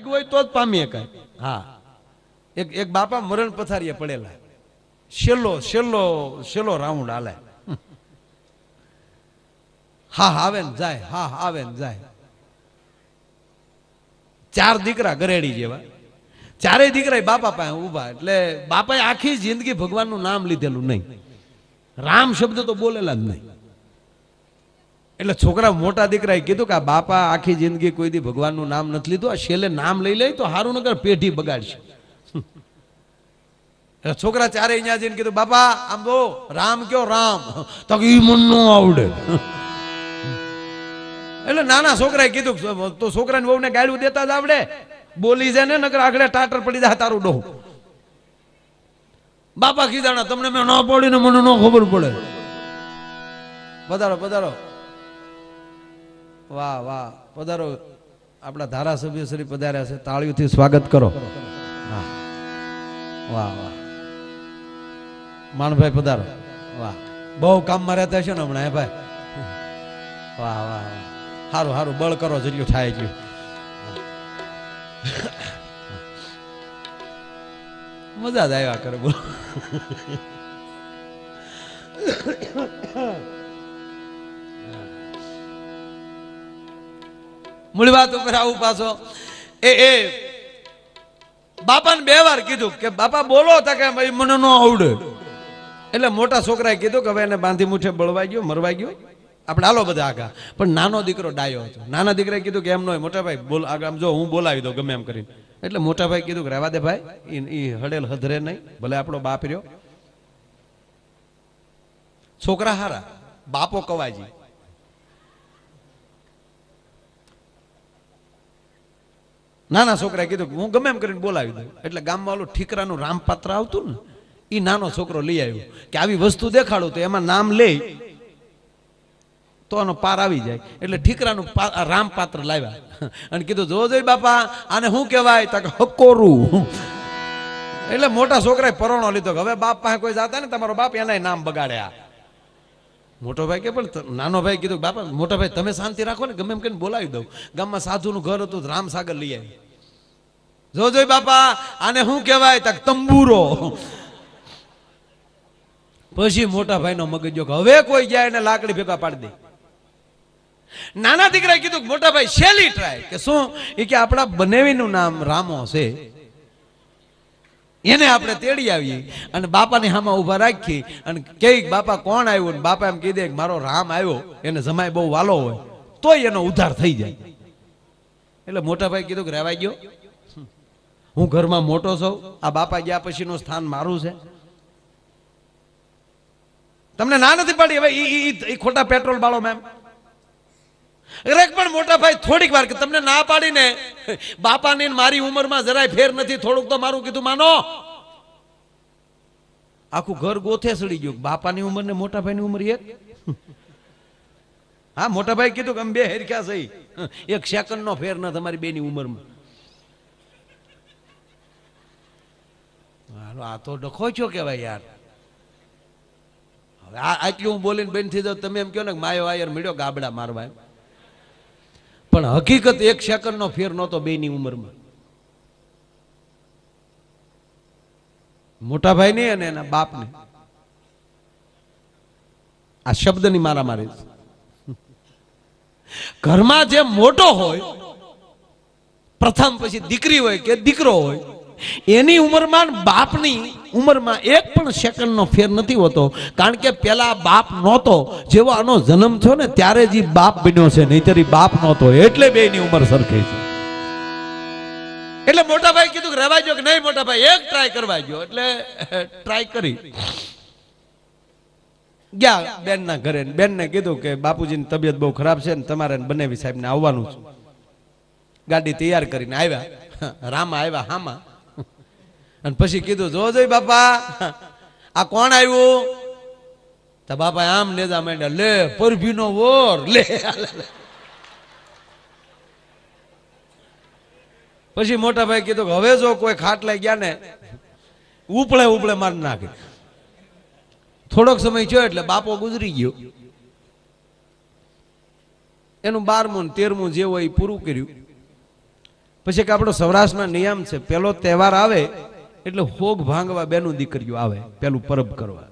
ભાગ્યું હોય તો જ પામીએ કાંઈ. હા. એક એક બાપા મરણ પથારીએ પડેલા. છેલ્લો છેલ્લો છેલ્લો રાઉન્ડ હાલે. હા આવે ને જાય હા, આવે ને જાય. ચાર દીકરા ગરેડી જેવા. ચારેય દીકરા બાપા પાસે ઊભા. એટલે બાપાએ આખી જિંદગી ભગવાનનું નામ લીધેલું નહીં. રામ શબ્દ તો બોલેલા જ નહીં. એટલે છોકરા મોટા દીકરાએ કીધું કે આ બાપા આખી જિંદગી કોઈ દી ભગવાનનું નામ નથી લીધું. આ છેલ્લે નામ લઈ લે તો હારું નગર પેઢી બગાડશે. છોકરા ચારે અહીંયા જઈને કીધું, બાપા, આમ બો રામ કયો રામ? તો કે મન નો આવડે. એટલે નાના છોકરાએ કીધું, તો છોકરાને વહુને ગાળું દેતા જ આવડે. બોલી જાય ને, નકર આગળ ટાટર પડી જાય, તારું ડોહ. બાપા કીધાણા તમને મેં ન પડીને મને ન ખબર પડે. પધારો પધારો. વાહ વાહ. પધારો. આપણા ધારાસભ્ય શ્રી પધાર્યા છે. તાળીઓથી સ્વાગત કરો. વાહ. વાહ વાહ. માણભાઈ પધારો. વાહ. બહુ કામમાં રહેતા છે ને હમણાં, હે ભાઈ? વાહ વાહ સારું સારું બળ કરો, જેટલું થાય ગયું મજા જ આવ્યા કરે, બોલો. મૂળ વાત ઉપર આવું પાછો. એ એ, બાપાને બે વાર કીધું કે, બાપા, બોલો તા કે ભાઈ, મને ન આવડે. એટલે મોટા છોકરાએ કીધું કે, હવે એને બાંધી મુઠે બળવાઈ ગયો, મરવાઈ ગયો. આપણે હાલો બધા આગા. પણ નાનો દીકરો ડાયો હતો. નાના દીકરાએ કીધું કે, એમ ન હોય, મોટા ભાઈ, બોલ, આગળ જો, હું બોલાવી દઉં ગમે એમ કરીને. એટલે મોટા ભાઈ કીધું કે, રહેવા દે ભાઈ એ હડેલ હધરે નહીં, ભલે આપણો બાપ રહ્યો. છોકરા હારા, બાપો કવાજી. નાના છોકરાએ કીધું કે હું ગમે એમ કરીને બોલાવી દઉં. એટલે ગામમાં ઓલું ઠીકરાનું રામપાત્ર આવતું ને એ નાનો છોકરો લઈ આવ્યો કે આવી વસ્તુ દેખાડું તો એમાં નામ લે તો આનો પાર આવી જાય. એટલે ઠીકરાનું રામપાત્ર લાવ્યા. અને કીધું, જો જોઈ બાપા, આને શું કહેવાય? તો હકોરું. એટલે મોટા છોકરાએ પરોણો લીધો હવે બાપ પાસે કોઈ જાતા ને, તમારો બાપ એના નામ બગાડ્યા. મોટો ભાઈ કે પણ નાનો ભાઈ કીધું બાપા, મોટા ભાઈ, તમે શાંતિ રાખો ને, ગમે એમ કરીને બોલાવી દઉં. ગામમાં સાધુનું ઘર હતું રામ સાગર લઈ આવી. જો જોઈ બાપા, આને શું કહેવાય? તક તંબુરો. પછી મોટા ભાઈનો મગજ હવે કોઈ જાય ને લાકડી ભેગા પાડી દે. નાના દીકરાએ કીધું મોટા ભાઈ શેલી ટ્રાય કે શું? એ કે, આપણા બનેવીનું નામ રામો છે. એને આપણે તેડી આવીએ અને બાપાની હામાં ઊભા રાખી અને કે બાપા કોણ આવ્યું ને બાપા એમ કહી દે મારો રામ આવ્યો, એને જમાય બહુ વાલો હોય, તોય એનો ઉદ્ધાર થઈ જાય. એટલે મોટા ભાઈ કીધું કે રહેવાઈ ગયો. હું ઘરમાં મોટો છું, આ બાપા ગયા પછીનું સ્થાન મારું છે. તમને ના નથી પાડી? હવે ઈ ખોટા પેટ્રોલ બાળો, મેમ. મોટા ભાઈ થોડીક વાર તમને ના પાડીને બાપાની મારી ઉંમરમાં જરાય ફેર નથી થોડુંક તો મારું કીધું માનો. આખું ઘર ગોથે સડી ગયું. બાપાની ઉંમર ને મોટા ભાઈની ઉંમર એક? હા મોટા ભાઈ કીધું કે અમે બે હેરખ્યા સહી એક સેકન્ડ નો ફેર ના તમારી બેની ઉંમરમાં. હાલો, આ તો ડખો છો કેવાય યાર. હવે આ આટલું હું બોલીને બેન થઈ જાઉં તમે એમ કહો ને માયો આયર મળ્યો ગાબડા મારવા. પણ હકીકત એક સેકન્ડ નો ફેર નહોતો બેની ઉંમરમાં. મોટા ભાઈ ને અને એના બાપને. આ શબ્દની મારા મારી ઘરમાં જે મોટો હોય, પ્રથમ પછી દીકરી હોય કે દીકરો હોય એની ઉંમરમાં બાપની ઉંમરમાં એક પણ સેકન્ડનો ફેર નથી હોતો. કારણ કે પેલા બાપ નહોતો. જેવો આનો જન્મ થયો ને ત્યારે જ બાપ બન્યો છે, નહીતર બાપ નહોતો. એટલે બેની ઉંમર સરખી છે. એટલે મોટાભાઈ કીધું કે રહેવા જો કે નહીં મોટાભાઈ? એક ટ્રાય કરવા જો એટલે ટ્રાય કરી. ગયા બેનના ઘરે બેનને કીધું કે બાપુજીની તબિયત બહુ ખરાબ છે ને તમારે બનેવી સાહેબને આવવાનું છે. ગાડી તૈયાર કરીને આવ્યા. રામા આવ્યા હામા. અને પછી કીધું, જો જોઈ બાપા, આ કોણ આવ્યું? તો બાપા આમ લેતા માંડ્યા, લે, પરભીનો વોર, લે. પછી મોટા ભાઈ કીધું કે, હવે જો કોઈ ખાટલે ગયા ને ઉપળે ઉપળે મારી નાખે. થોડોક સમય થયો એટલે બાપો ગુજરી ગયો. એનું બારમું ને તેરમું જે હોય એ પૂરું કર્યું. પછી કે આપણો સૌરાષ્ટ્રમાં નિયમ છે, પેલો તહેવાર આવે એટલે હોગ ભાંગવા બેનું દીકરીઓ આવે, પેલું પરબ કરવા.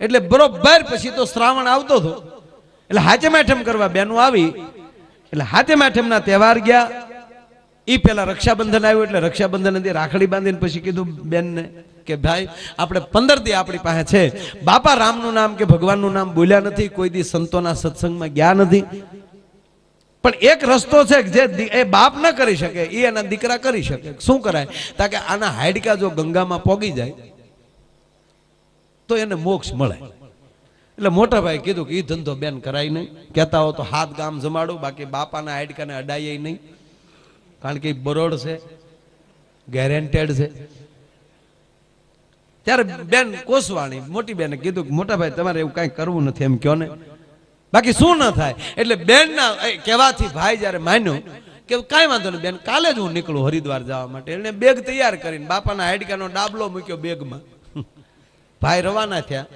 એટલે બરોબર પછી તો શ્રાવણ આવતો હતો. એટલે હાચમ આઠમ કરવા બેનું આવી. એટલે હાથમ આઠમના તહેવાર ગયા. એ પેલા રક્ષાબંધન આવ્યું એટલે રક્ષાબંધન હતી રાખડી બાંધીને પછી કીધું બેનને કે ભાઈ, આપણે પંદર દી આપણી પાસે છે. બાપા રામનું નામ કે ભગવાનનું નામ બોલ્યા નથી, કોઈ દી સંતોના સત્સંગમાં ગયા નથી. પણ એક રસ્તો છે કે જે એ બાપ ન કરી શકે એ એના દીકરા કરી શકે. શું કરાય? તાકે આના હાડકા જો ગંગામાં પોગી જાય, તો એને મોક્ષ મળે. એટલે મોટા ભાઈ કીધું કે એ ધંધો બેન કરાય નહીં. કહેતા હો તો હાથ ગામ જમાડો, બાકી બાપાના હાડકાને અડાય નહીં. કારણ કે બરોડ છે ગેરેન્ટેડ છે. ત્યારે બેન કોસવાણી, મોટી બેને કીધું કે મોટા ભાઈ તમારે એવું કાંઈ કરવું નથી એમ કયો ને? બાકી શું ન થાય? એટલે બેનના કહેવાથી ભાઈ જ્યારે માન્યો કે કાંઈ વાંધો નહીં બેન, કાલે જ હું નીકળું હરિદ્વાર જવા માટે. એને બેગ તૈયાર કરીને બાપાના હાડકાનો ડાબલો મૂક્યો બેગમાં. ભાઈ રવાના થયા.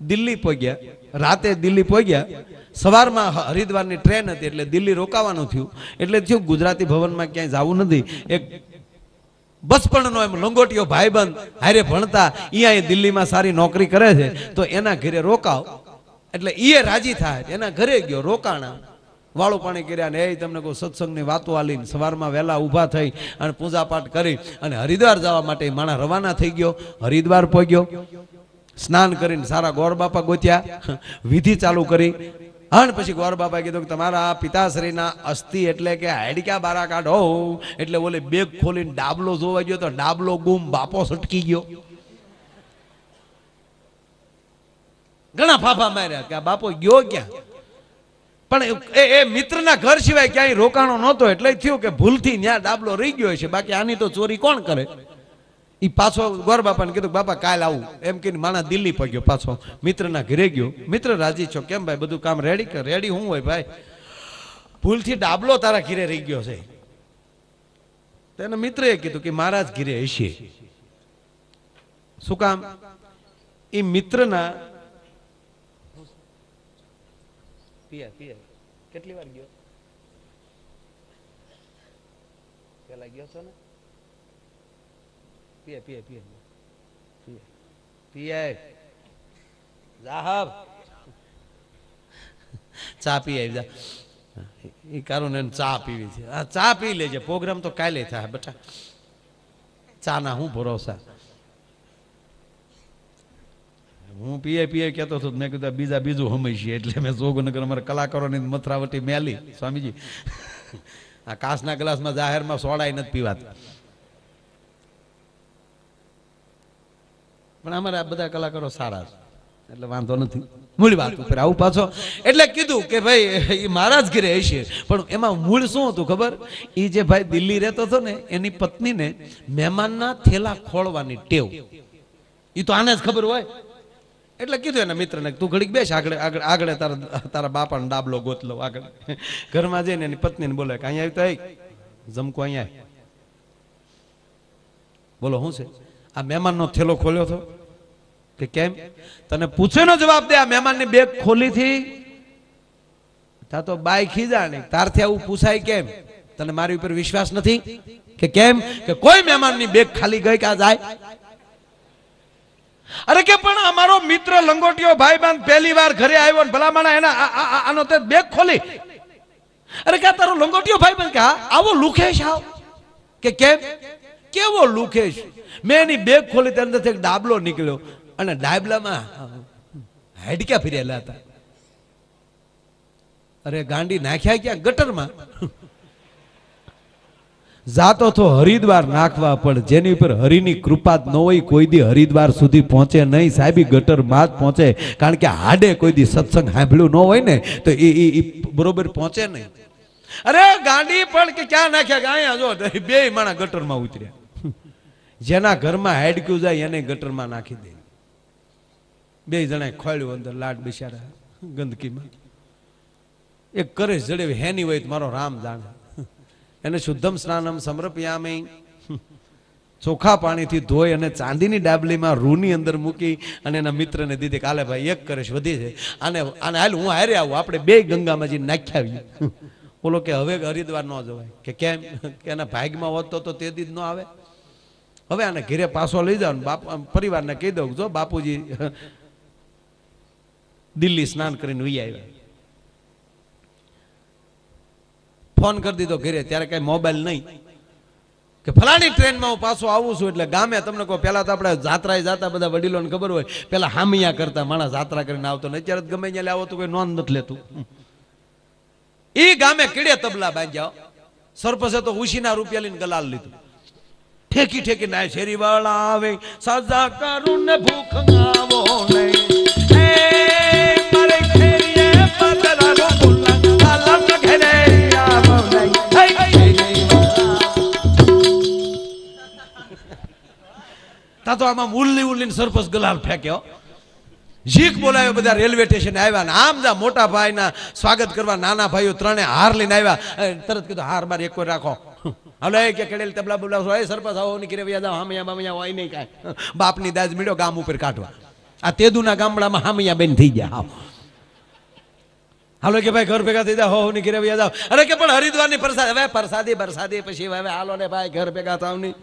દિલ્હી પહોંચ્યા. રાતે દિલ્હી પહોંચ્યા. સવારમાં હરિદ્વારની ટ્રેન હતી એટલે દિલ્હી રોકાવાનું થયું. એટલે થયું ગુજરાતી ભવનમાં ક્યાંય જવું નથી. એક બચપણનો એમ લંગોટીયો ભાઈબંધ હારે ભણતા અહીંયા અહીં દિલ્હીમાં સારી નોકરી કરે છે. તો એના ઘરે રોકાવ. એટલે એ રાજી થાય. એના ઘરે ગયો, રોકાણા. વાળું પાણી કર્યા ને એ તમને કોઈ સત્સંગની વાતો આલીને સવારમાં વહેલા ઊભા થઈ અને પૂજાપાઠ કરી અને હરિદ્વાર જવા માટે માણા રવાના થઈ ગયો. હરિદ્વાર પહોંચ્યો. સ્નાન કરીને સારા ગોર બાપા ગોત્યા. વિધિ ચાલુ કરી. અને પછી ગોર બાપા કીધું કે તમારા પિતાશ્રીના અસ્થિ એટલે કે હાડક્યા બારા કાઢો. એટલે ઓલે બેગ ખોલીને ડાબલો જોવા ગયો તો ડાબલો ગુમ, બાપો સટકી ગયો. ઘણા ફાફા માર્યા કે બાપો ગયો ક્યાં? પણ એ એ મિત્રના ઘર સિવાય ક્યાંય રોકાણો નહોતો, એટલે થયું કે ભૂલથી ન્યા ડાબલો રહી ગયો છે બાકી આની તો ચોરી કોણ કરે? એ પાછો ગોર બાપાને કીધું બાપા કાલ આવું. એમ કહીને માણા દિલ્હી પગ્યો પાછો. મિત્રના ઘરે ગયો. મિત્ર રાજી છો કેમ ભાઈ? બધું કામ રેડી કર. રેડી હું હોય ભાઈ? ભૂલથી ડાબલો તારા ઘીરે રહી ગયો છે. તેને મિત્રએ કીધું કે મારા જ ઘીરે હશે. શું કામ? એ મિત્રના પિયા પીએ. કેટલી વાર ગયો? પેલા ગયો છો ને? પીએ પીએ પીએ. પીએ. પીએ. સાહેબ. ચા પી આવી જા. એ કારણ ચા પીવી છે. આ ચા પી લેજે. પ્રોગ્રામ તો કાલે થાય, બેટા. ચા ના હું ભરોસા? હું પીએ પીએ કહેતો હતો, મેં કીધું બીજા બીજું હમૈશી એટલે મેં જોગનગર અમારા કલાકારોની મથરાવટી મેલી. સ્વામીજી, આ કાસના ગ્લાસમાં જાહેરમાં સોડાય નથી પીવાતા. પણ અમારે બધા કલાકારો સારા છે. એટલે વાંધો નથી. મૂળ વાત ઉપર આવું પાછો. એટલે કીધું કે ભાઈ એ મારા જ ઘરે હશે. પણ એમાં મૂળ શું હતું ખબર? એ જે ભાઈ દિલ્હી રહેતો હતો ને, એની પત્નીને મહેમાનના થેલા ખોળવાની ટેવ. એ તો આને જ ખબર હોય. એટલે કીધું એના મિત્રને તું ઘડીક બેસ આગળ આગળ આગળ તારા તારા બાપાનો ડાબલો ગોતલો આગળ. ઘરમાં જઈને એની પત્નીને બોલે કે અહીંયા આવી જમકો અહીંયા બોલો, શું છે? આ મહેમાનનો થેલો ખોલ્યો હતો કે કેમ? તને પૂછેનો જવાબ દે આ મહેમાનની બેગ ખોલી થી તા તો બાય ને તારથી આવું પૂછાય કેમ? તને મારી ઉપર વિશ્વાસ નથી? કે કેમ? કે કોઈ મહેમાનની બેગ ખાલી ગઈ કા જાય? અરે કે પણ અમારો મિત્ર લંગોટીયો ભાઈબાંધ પહેલી વાર ઘરે આવ્યો ને ભલામણા એના આનો તે બેગ ખોલી. અરે કે તારો લંગોટીયો ભાઈબંધ કે, હા, આવો લુખેશ આવ. કે કેમ? કેવો લુખેશ? મેં એની બેગ ખોલી તેની અંદરથી એક ડાબલો નીકળ્યો અને ડાબલામાં હાડક્યા ફિરેલા હતા. અરે ગાંડી નાખ્યા ક્યાં? ગટરમાં. જાતો તો હરિદ્વાર નાખવા, પણ જેની ઉપર હરિની કૃપા ન હોય, કોઈ દી હરિદ્વાર સુધી પહોંચે નહીં. સાહેબી ગટરમાં જ પહોંચે. કારણ કે હાડે કોઈ દી સત્સંગ સાંભળ્યું ન હોય ને, તો એ બરોબર પહોંચે નહીં. અરે ગાંડી પણ કે ક્યાં નાખ્યા અહીંયા જો બે માણા ગટરમાં ઉતર્યા. જેના ઘરમાં હેડક્યુ જાય, એને ગટરમાં નાખી દે. બે જણા ખોળ્યું અંદર, લાડ બિચારા ગંદકીમાં. એક કરે જડે, હેની હોય તો મારો રામ જાણે. એને શુદ્ધમ સ્નાનમ સમર્પયામી. ચોખા પાણીથી ધોઈ અને ચાંદીની ડાબલીમાં રૂની અંદર મૂકી અને એના મિત્રને દીધી કાલે ભાઈ, એક કરે વધી છે. અને આને હાલ હું હારે આવું, આપણે બે ગંગામાં જઈને નાખી આવીએ બોલો કે, હવે હરિદ્વાર ન જવાય. કે, કેમ? કે એના ભાગમાં હોત તો તો દી ન આવે. હવે આને ઘેરે પાછો લઈ જાઓ બાપ પરિવારને કહી દઉં જો બાપુજી, દિલ્હી સ્નાન કરીને વી આવ્યા. ફોન કરી દીધો ઘરે, ત્યારે કઈ મોબાઈલ નહીં. કે ફલાણી ટ્રેનમાં હું પાછો આવું છું એટલે ગામે તમને કહો પહેલા તો આપણે જાત્રાએ જાતા બધા વડીલોને ખબર હોય, પેલા હામિયા કરતા માણસ જાત્રા કરીને આવતો ને અત્યારે ગમે ત્યાં આવો તો કોઈ નોંધ નથી લેતું. એ ગામે કીડે તબલા બાંધ્યા સરપંચે તો ઉશીના રૂપિયા લઈને ગલાલ લીધું. ઠેકી ઠેકી ના શેરી વાળા આવે, સજા કરું ને ભૂખ આવો નહીં તા તો આમાં ઉલ્લી ઉલ્લીને સરપંચ ગલાલ ફેંક્યો. જીક બોલાવ્યો બધા રેલવે સ્ટેશન આવ્યા ને આમ જા મોટા ભાઈના સ્વાગત કરવા નાના ભાઈઓ ત્રણે હાર લઈને આવ્યા. તરત કીધું, હાર બાર એક રાખો. હલો, એ કે કેડેલ તબલા બબલા હોય સરપંચ આવો ની કિરે વ્યાજા હામિયા બામિયા હોય નહીં કાંઈ. બાપની દાજ મીડ્યો ગામ ઉપર કાઢવા. આ તેદુના ગામડામાં હામિયા બેન થઈ ગયા. હાવ. હાલો કે ભાઈ, ઘર ભેગા થઈ જાઓ હો ની ઘરે વ્યા અરે કે પણ હરિદ્વારની પ્રસાદ હવે પ્રસાદી પ્રસાદી, પછી હવે હાલો ને ભાઈ, ઘર ભેગા થાવની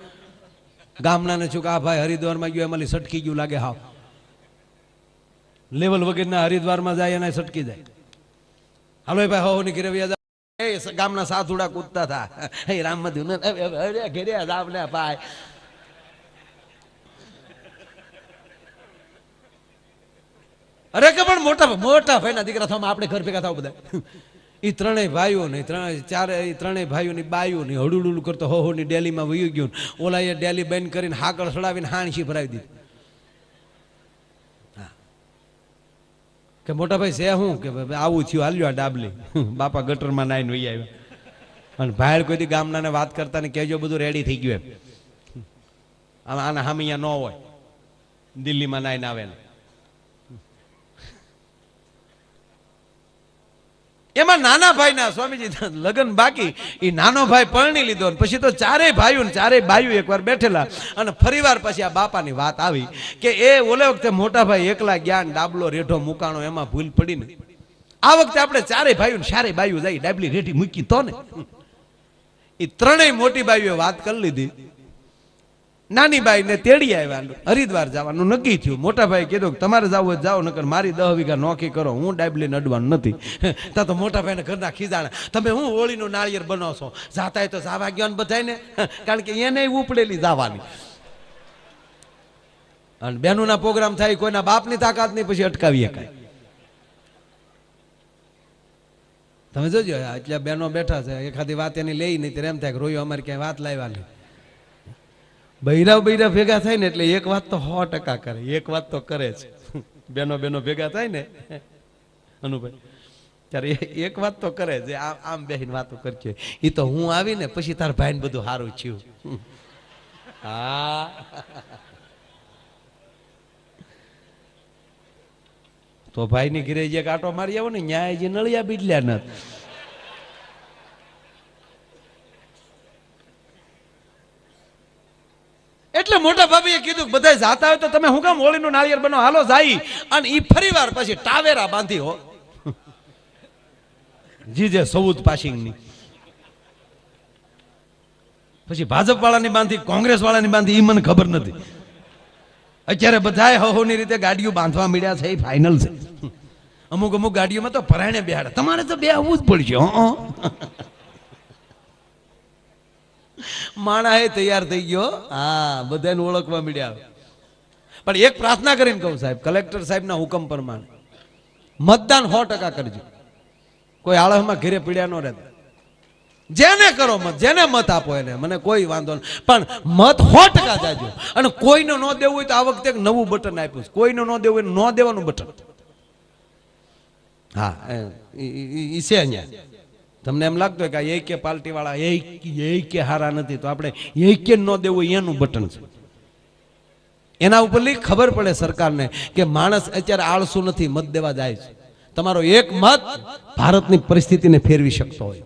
ગામડાને છું કે આ ભાઈ હરિદ્વારમાં ગયો એમાં સટકી ગયું લાગે હાવ. લેવલ વગેરેના હરિદ્વારમાં જાય એને સટકી જાય. હાલો ભાઈ હો ની ઘરે એ ગામના સાધુડા કૂદતા હતા એ રામ મધુ ને આપને ભાઈ. અરે કે પણ મોટા મોટા ભાઈના દીકરા થવામાં આપણે ઘર ભેગા થાવ બધા. એ ત્રણેય ભાઈઓ ને ત્રણેય, ચારે એ ત્રણેય ભાઈઓની બાઈઓ ની હડુડુડું કરતો હો હોની ડેલીમાં વયું ગયું ઓલા એ ડેલી બંધ કરીને હાકળ સડાવીને હાણસી ભરાવી દીધી. કે મોટા ભાઈ છે શું કે આવું થયું, હાલ્યો આ ડાબલી. બાપા ગટરમાં નાઈને વહી આવ્યા. અને ભાઈ કોઈ દી ગામનાને વાત કરતા ને કહેજો બધું રેડી થઈ ગયું એમ. આના હામિયા ન હોય. દિલ્હીમાં નાઈને આવે એમાં નાના ભાઈના સ્વામીજી લગ્ન બાકી. એ નાનો ભાઈ પરણી લીધો ને પછી તો ચારેય ભાઈઓ ને ચારેય ભાઈઓ એકવાર બેઠેલા. અને ફરીવાર પછી આ બાપાની વાત આવી કે એ ઓલે વખતે મોટા ભાઈ એકલા જ્ઞાન ડાબલો રેઢો મુકાણો એમાં ભૂલ પડી ને. આ વખતે આપણે ચારેય ભાઈઓ ને ચારેય બાઈઓ જાય ડાબલી રેઢી મૂકી તો ને. એ ત્રણેય મોટી બાઈઓએ વાત કરી લીધી. નાની બાઈ ને તેડી આવ્યા. હરિદ્વાર જવાનું નક્કી થયું. મોટા ભાઈ કીધું તમારે જવું જાઓ, નકર મારી દહ વીઘા નોખી કરો. હું ડાબલીને અડવાનું નથી. તા તો મોટા ભાઈને ઘરના ખીજાણા. તમે હું હોળીનું નાળિયેર બનાવશો જાતા તો જાવા ગયો ને કારણ કે એને ઉપડેલી જવાની. અને બેનુના પ્રોગ્રામ થાય, કોઈના બાપની તાકાત નહીં પછી અટકાવીએ કાંઈ. તમે જોજો એટલે બેનો બેઠા છે. એખાદી વાત એની લઈ નહીં એમ થાય કે રોયો અમારે ક્યાંય વાત લાવ્યા નહીં બૈરા ભેગા થાય ને એટલે એક વાત તો સો ટકા કરે, એક વાત તો કરે છે બેનો બેનો ભેગા થાય ને, અનુભાઈ. ત્યારે એક વાત તો કરે જે આમ બેહીને વાતો કરશે એ તો હું આવીને પછી તાર ભાઈને બધું સારું થયું. હા. તો ભાઈની ઘરે જે કાંટો મારી આવો ને, ન્યાય જે નળિયા બીજલ્યા નથી. એટલે મોટા ભાભીએ કીધું કે બધા જાતા હોય તો તમે હું કામ હોળીનું નાળિયેર બનો? હાલો જાય અને ઈ ફરીવાર પછી ટાવેરા બાંધી હો. જી જે સૌદ પાસિંગની. પછી ભાજપ વાળાની બાંધી કોંગ્રેસ વાળાની બાંધી, ઈ મને ખબર નથી. અત્યારે બધાએ હહોની રીતે ગાડીઓ બાંધવા મળ્યા છે એ ફાઇનલ છે. અમુક અમુક ગાડીઓમાં તો પરાયણે બેહાડે. તમારે તો બે આવવું જ પડશે હં. માણા એ તૈયાર થઈ ગયો. હા, બધાને ઓળખવા મળ્યા. પણ એક પ્રાર્થના કરીને કહું સાહેબ, કલેક્ટર સાહેબના હુકમ પ્રમાણે મતદાન સો ટકા કરજો. કોઈ આળસમાં ઘેરે પીડ્યા ન રહેતા. જેને કરો મત, જેને મત આપો એને, મને કોઈ વાંધો નહીં પણ મત સો ટકા જાજો. અને કોઈને ન દેવું હોય તો આ વખતે એક નવું બટન આપ્યું કોઈને ન દેવું હોય ન દેવાનું બટન. હા એ છે અહીંયા. તમને એમ લાગતું હોય કે એ કે પાર્ટી વાળા એ કે હારા નથી, તો આપણે એ કે ન દેવું એનું બટન છે. એના ઉપરથી ખબર પડે સરકારને કે માણસ અત્યારે આળસુ નથી, મત દેવા જાય છે. તમારો એક મત ભારતની પરિસ્થિતિને ફેરવી શકતો હોય.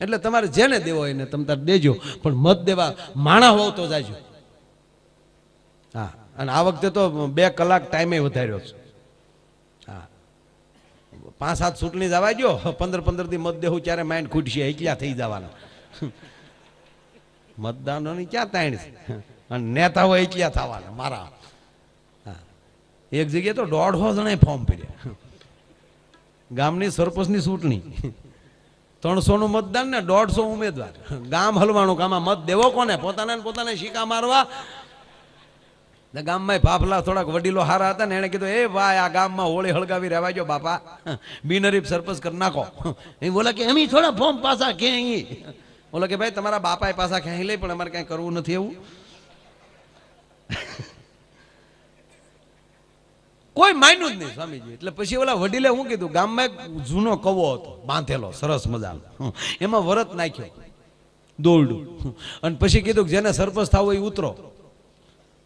એટલે તમારે જેને દેવો હોય ને તમે તાર દેજો, પણ મત દેવા માણા હોવ તો જાજો. હા, અને આ વખતે તો બે કલાક ટાઈમે વધાર્યો છે. પાંચ સાત ચૂંટણી જવા ગયો પંદર પંદરથી મત દેવું ત્યારે માઇન્ડ ખૂટશે, એકલા થઈ જવાના. મતદાનોની ક્યાં તાણ છે? અને નેતાઓ એકલા થવાના, મારા. એક જગ્યાએ તો દોઢસો જણા ફોર્મ ભર્યા. ગામની સરપંચની ચૂંટણી. ત્રણસો નું મતદાન ને દોઢસો ઉમેદવાર. ગામ હલવાનું, કે મત દેવો કોને? પોતાના પોતાને શીકા મારવા ગામમાં ફાફલા થોડાક વડીલો હારા હતા ને એને કીધું, એ ભાઈ આ ગામમાં હોળી હળગાવી રહેવા જો બાપા. બિનરીફ સરપંચ કરી નાખો. એ બોલે કે, એમ થોડા ફોર્મ પાસા કે બોલે કે, ભાઈ, તમારા બાપાએ પાસા ક્યાંય લે પણ અમારે કાંઈ કરવું નથી એવું. કોઈ માન્યું જ નહીં સ્વામીજી. એટલે પછી ઓલા વડીલે શું કીધું, ગામમાં એક જૂનો કવો હતો, બાંધેલો, સરસ મજાનો. એમાં વરત નાખ્યો. દોરડું. અને પછી કીધું કે, જેને સરપંચ થાવ એ ઉતરો.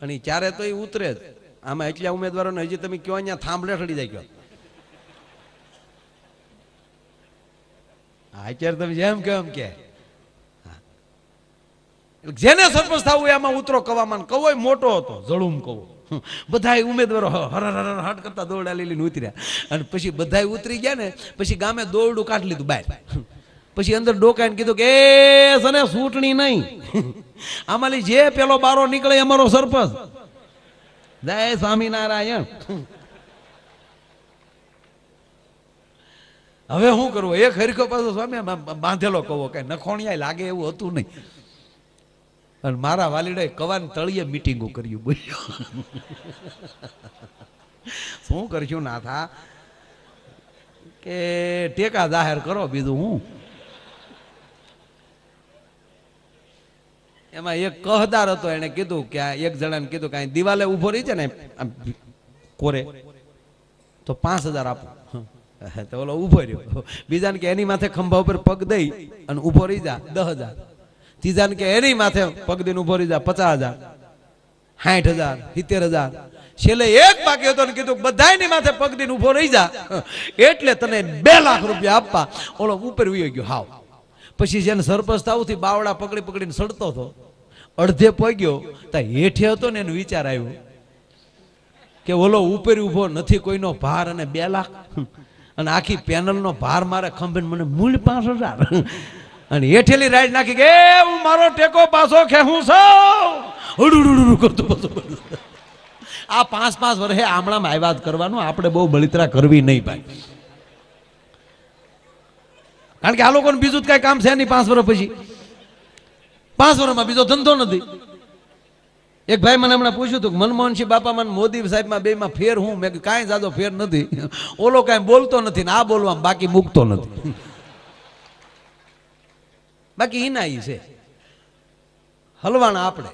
અને ચારે તો એ ઉતરે જ. આમાં એટલા ઉમેદવારોને હજી તમે કયો, અહીંયા થાંભલે ચડી જાય ગયો હા, અત્યારે તમે જેમ કે એમ કે. જેને સરપંચ થવું એમાં ઉતરો કવામાં કવો મોટો હતો જળુમ કવો. બધા ઉમેદવારો હર હર હર, હાટ કરતા દોરડા લઈ લઈને ઉતર્યા. અને પછી બધા ઉતરી ગયા ને, પછી ગામે દોરડું કાઢી લીધું બહાર. પછી અંદર ડોકાઈને કીધું કે, એ, સને સૂટણી નહીં. આમાંથી જે પેલો બારો નીકળે અમારો સરપંચ. જય સ્વામિનારાયણ. હવે શું કરવું એક હરીખો પાછો સ્વામી બાંધેલો કહો કઈ નખોણિયા લાગે એવું હતું નહીં. અને મારા વાલીડાએ કવાન તળિયે મીટિંગો કર્યું, બોલ્યો. શું કરશું, નાથા? કે ટેકા જાહેર કરો બીજું હું? એમાં એક કહદાર હતો એને કીધું કે આ એક જણાને કીધું કે દિવાલે ઊભો રહી છે ને કોરે. તો પાંચ હજાર આપો. તો ઓલો ઊભો રહ્યો. બીજાને કે એની માથે ખંભા ઉપર પગ દઈ અને ઊભો રહી જા, દસ હજાર. ત્રીજાને કે એની માથે પગ દઈને ઊભો રહી જા, પચાસ હજાર. સાઠ હજાર, સિત્તેર હજાર. છેલ્લે એક બાકી હતો ને કીધું બધાયની માથે પગ દઈને ઊભો રહી જા. એટલે તને બે લાખ રૂપિયા આપવા. ઓલો ઉપર ઉયો ગયો, હાવ. પછી જેને સરપંચ થાવથી બાવડા પકડી પકડીને સડતો હતો. અડધે પગ્યો ત્યાં હેઠે હતો ને એનો વિચાર આવ્યો કે ઓલો ઉપર ઊભો નથી કોઈનો ભાર અને બે લાખ. અને આખી પેનલનો ભાર મારે ખંભે મને મૂળ પાંચ હજાર અને હેઠેલી રાઈડ નાખી કે "એ, હું મારો ટેકો પાછો ખેહું છું. ઉડુડુડુડુ કરતો બધું. આ પાંચ પાંચ વર્ષે આમણામાં આવ્યા કરવાનું આપણે બહુ બળિતરા કરવી નહીં ભાઈ કારણ કે આ લોકોને બીજું જ કામ છે નહીં પાંચ વર્ષ પછી. પાંચ વર્ષમાં બીજો ધંધો નથી. એક ભાઈ મને હમણાં પૂછ્યું હતું મનમોહનસિંહ બાપા મને મોદી સાહેબમાં બેમાં ફેર હું? મેં કાંઈ જાદો ફેર નથી. ઓલો કાંઈ બોલતો નથી ને આ બોલવામાં બાકી મૂકતો નથી. બાકી હિના ઈ છે. હલવાના આપણે.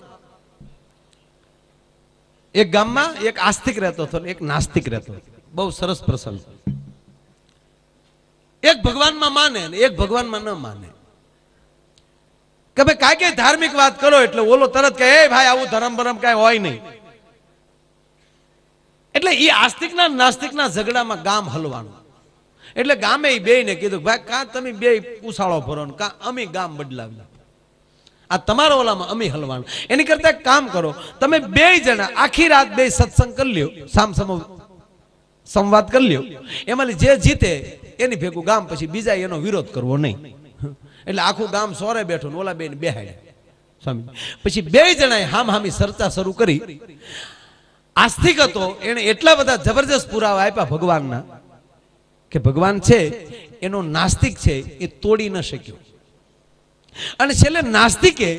એક ગામમાં એક આસ્તિક રહેતો હતો એક નાસ્તિક રહેતો હતો. બહુ સરસ પ્રસંગ. એક ભગવાનમાં માને ને એક ભગવાનમાં ન માને. કે ભાઈ કાંઈ કઈ ધાર્મિક વાત કરો એટલે ઓલો તરત કહે, એ ભાઈ, આવું ધરમ ભરમ કાંઈ હોય નહીં. એટલે એ આસ્તિકના નાસ્તિકના ઝઘડામાં ગામ હલવાનું. એટલે ગામે એ બેયને કીધું ભાઈ, કાં તમે બે ઉછાળો ભરો ને કાં અમે ગામ બદલાવી આ તમારો ઓલામાં અમે હલવાનું. એની કરતા કામ કરો, તમે બે જણા આખી રાત બે સત્સંગ કરી લ્યો સમ સંવાદ કરી લ્યો. એમાં જે જીતે એની ભેગું ગામ પછી બીજા એનો વિરોધ કરવો નહીં. એટલે આખું ગામ સોરે બેઠું ઓલા બેન બેહાડ્યા સ્વામી, પછી બે જણાએ હામ હામી ચર્ચા શરૂ કરી. આસ્તિક હતો એને એટલા બધા જબરજસ્ત પુરાવા આપ્યા ભગવાનના કે ભગવાન છે, એનો નાસ્તિક છે, એ તોડી ન શક્યો. અને છેલ્લે નાસ્તિકે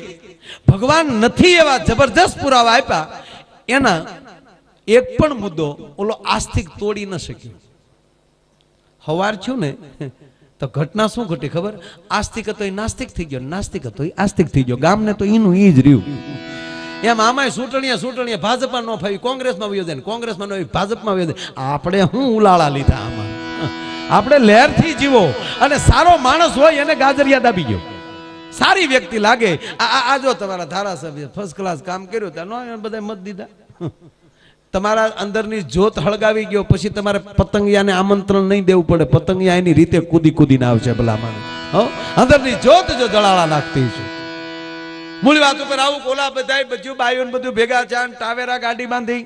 ભગવાન નથી એવા જબરજસ્ત પુરાવા આપ્યા, એના એક પણ મુદ્દો ઓલો આસ્તિક તોડી ન શક્યો. હવાર છું ને, તો ઘટના શું ઘટી ખબર? આસ્તિક હતો એ નાસ્તિક થઈ ગયો, નાસ્તિક હતો એ આસ્તિક થઈ ગયો. ગામને તો એનું એ જ રહ્યું. એમ આમાંય સૂંટણીયા સૂંટણીયા ભાજપમાં ન ફાવી, કોંગ્રેસમાં વયો જાય ને, કોંગ્રેસમાં ન ભાજપમાં વયો આપણે હું ઉલાળા લીધા આમાં? આપણે લહેરથી જીવો. અને સારો માણસ હોય એને ગાજરિયા દાબી ગયો. સારી વ્યક્તિ લાગે. આ, આ- જો તમારા ધારાસભ્ય ફર્સ્ટ ક્લાસ કામ કર્યું ત્યાં બધા મત દીધા? તમારા અંદરની જ્યોત હળગાવી ગયો, પછી તમારે પતંગિયાને આમંત્રણ નહીં દેવું પડે. પતંગિયા એની રીતે કૂદી કૂદીને આવશે ભલામાં હો? અંદરની જ્યોત જો જળાળા નાખતી છે મૂળ વાત ઉપર આવું કોલા બધાય, બધું બાયું બધું ભેગા છે ટાવેરા ગાડી બાંધી.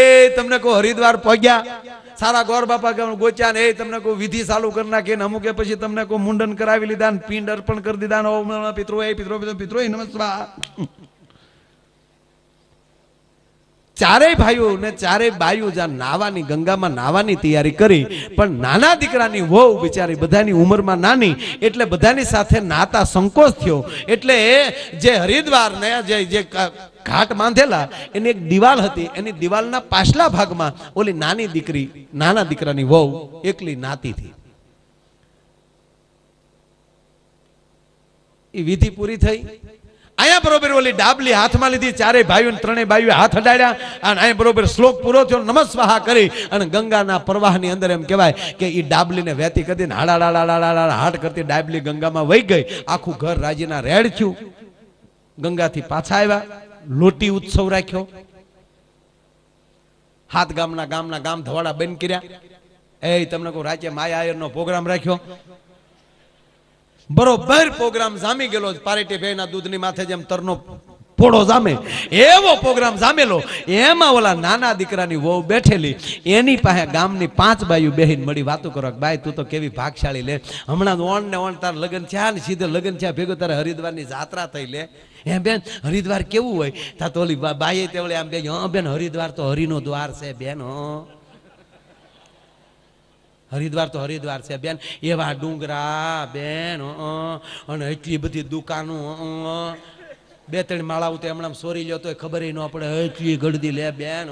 એ તમને કહો હરિદ્વાર પહોંચ્યા. સારા ગોર બાપા ગોચ્યા ને એ તમને કોઈ વિધિ ચાલુ કરી નાખી ને અમુકે પછી તમને કોઈ મુંડન કરાવી લીધા ને પિંડ અર્પણ કરી દીધા ને પિત્રો પિતૃ એ પિતૃ પિતૃ પિતૃ એ નમઃ સ્વાહા. ચારેય ભાઈઓ ને ચારેય બાઈઓ જ્યાં નાવાની ગંગામાં નાવાની તૈયારી કરી, પણ નાના દીકરાની વહુ બિચારી બધાની ઉંમરમાં નાની, એટલે બધાની સાથે નાતા સંકોચ થયો. એટલે જે હરિદ્વાર ને જે જે ઘાટ બાંધેલા, એની એક દિવાલ હતી. એની દિવાલના પાછલા ભાગમાં ઓલી નાની દીકરી, નાના દીકરાની વહુ એકલી નાતી હતી. એ વિધિ પૂરી થઈ. અહીંયા બરોબર ઓલી ડાબલી હાથમાં લીધી ચારે ભાઈઓને ત્રણેય ભાઈઓ હાથ અડાડ્યા અને અહીંયા બરોબર શ્લોક પૂરો થયો, નમસ્વાહા કરી અને ગંગાના પ્રવાહની અંદર એમ કહેવાય કે એ ડાબલીને વહેતી કરતી ને હાડા હાડ કરતી ડાબલી ગંગામાં વહી ગઈ. આખું ઘર રાજીના રેડ થયું. ગંગાથી પાછા આવ્યા, લોટી ઉત્સવ રાખ્યો. હાથ ગામના ગામના ગામ ધવાડા બંધ કર્યા. એ તમને કહું રાજ્ય માયા આયરનો પ્રોગ્રામ રાખ્યો. બરોબર પ્રોગ્રામ જામી ગયેલો પારેટી ભાઈના દૂધની માથે જેમ તરનો પોળો જામે, એવો પ્રોગ્રામ જામેલો. એમાં ઓલા નાના દીકરાની વહુ બેઠેલી, એની પાસે ગામની પાંચ બાયુ બેહીન મળી વાતો કરો બાઈ તું તો કેવી ભાગશાળી લે. હમણાં ઓણ ને ઓણ તાર લગન છે ને સીધે લગન છે ભેગો તારે હરિદ્વારની જાત્રા થઈ લે. હે બેન, હરિદ્વાર કેવું હોય? તા તો ઓલી બાઈએ તે આમ બે, હા, બેન, હરિદ્વાર તો હરિનો દ્વાર છે, બેન, હં. હરિદ્વાર તો હરિદ્વાર છે, બેન. એવા ડુંગરા, બેન અને એટલી બધી દુકાનો બે ત્રણ માળાઓ તો હમણાં સોરી લ્યો ખબર ન પડે. એટલી ગળદી લે, બેન.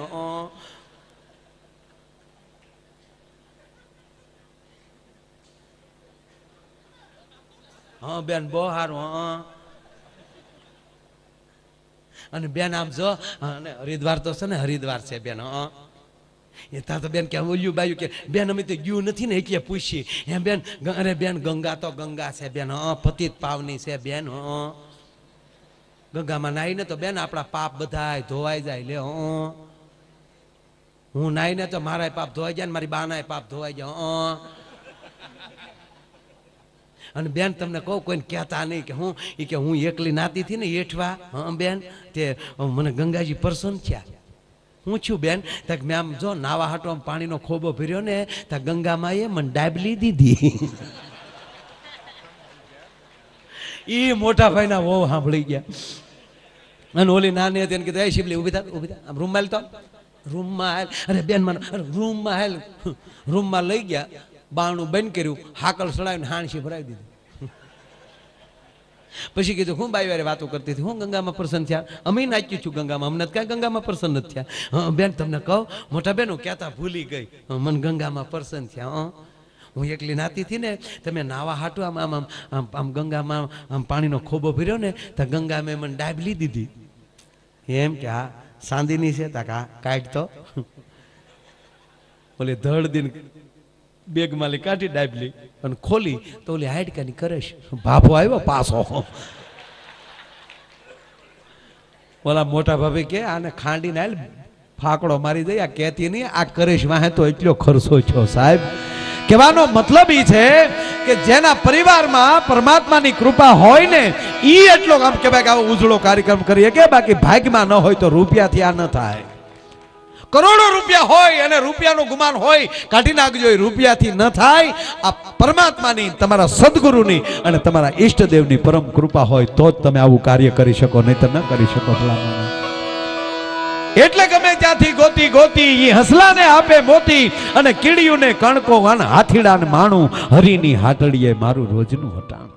હા બેન, બહુ સારું અને બેન, આમ જો અને હરિદ્વાર તો છે ને, હરિદ્વાર છે, બેન હા. એ તા બેન કે ઓલ્યું બાયું કે, બેન, અમે તો ગયું નથી ને એટલે પૂછી હે બેન અરે બેન, ગંગા તો ગંગા છે બેન, હા, પતિત પાવની છે બેન, હ. ગંગામાં નાહીને તો બેન આપણા પાપ બધા ધોવાઈ જાય, લે, હા. નાહીને તો મારા પાપ ધોવાઈ જાય ને મારી બાના પાપ ધોવાઈ જાય, હ. અને બેન, તમને કહું, કોઈને કહેતા નહીં કે હું એ કે હું એકલી નાતી હતી ને એઠવા હા, બેન, તે મને ગંગાજી પ્રસન્ન થયા. હું છું બેન. તક મેં આમ જો નાવા હાટો પાણીનો ખોબો ભર્યો ને, તો ગંગામાં એ મને ડાબલી દીધી. એ મોટા ભાઈના વહુ સાંભળી ગયા. અને ઓલી નાની હતી એને કીધું, એ શિવલી, ઊભી થાય ઊભી થાય આમ રૂમમાં તો? રૂમમાં હાલ અરે બેન, મને અરે રૂમમાં હાલ રૂમમાં લઈ ગયા. બાણું બંધ કર્યું. હાકલ સડાવીને હાણસી ભરાવી દીધી. પછી કીધું, હું બાઈ વારે વાતો કરતી હતી. હું ગંગામાં પ્રસન્ન થયા. અમે નાચ્યું છું ગંગામાં. અમને ક્યાં ગંગામાં પ્રસન્ન નથી થયા. બેન, તમને કહો, મોટા બેન હું કહેતા ભૂલી ગઈ. મને ગંગામાં પ્રસન્ન થયા, હં. એકલી નાતી હતી ને, તમે નાવા હાટવા આમ આમ આમ આમ ગંગામાં, આમ પાણીનો ખોબો ભર્યો ને, તો ગંગા મેં મને ડાબલી દીધી. એમ કે, હા સાંદીની છે. તા કા કાઢ તો. ઓલી ધડ દિન બેગમાં લઈ કાઢી ડાબલી અને ખોલી તો ઓલી હાડકાની કરેશ ભાભો આવ્યો પાછો. ઓલા મોટા ભાભી કે, આને ખાંડીને આલ ફાકડો મારી દઈ આ કહેતી નહીં, આ કરેશ વાહે તો એટલો ખર્ચો છો સાહેબ. કહેવાનો મતલબ ઈ છે કે જેના પરિવારમાં પરમાત્માની કૃપા હોય ને એ એટલો આમ કહેવાય કે આવો ઉજળો કાર્યક્રમ કરીએ કે બાકી ભાગ્યમાં ન હોય તો રૂપિયાથી આ ન થાય. કરોડો રૂપિયા હોય અને રૂપિયાનું ગુમાન હોય, કાઢી નાખજો, એ રૂપિયાથી ન થાય. આ પરમાત્માની, તમારા સદગુરુની અને તમારા ઈષ્ટદેવની પરમ કૃપા હોય, તો જ તમે આવું કાર્ય કરી શકો નહીં તો ન કરી શકો એટલે ગમે ત્યાંથી ગોતી ગોતી, ઈ હસલાને આપે મોતી અને કીડીયુને કણકો અને હાથીડાને માણું, હરીની હાટડીએ મારું રોજનું હટાણ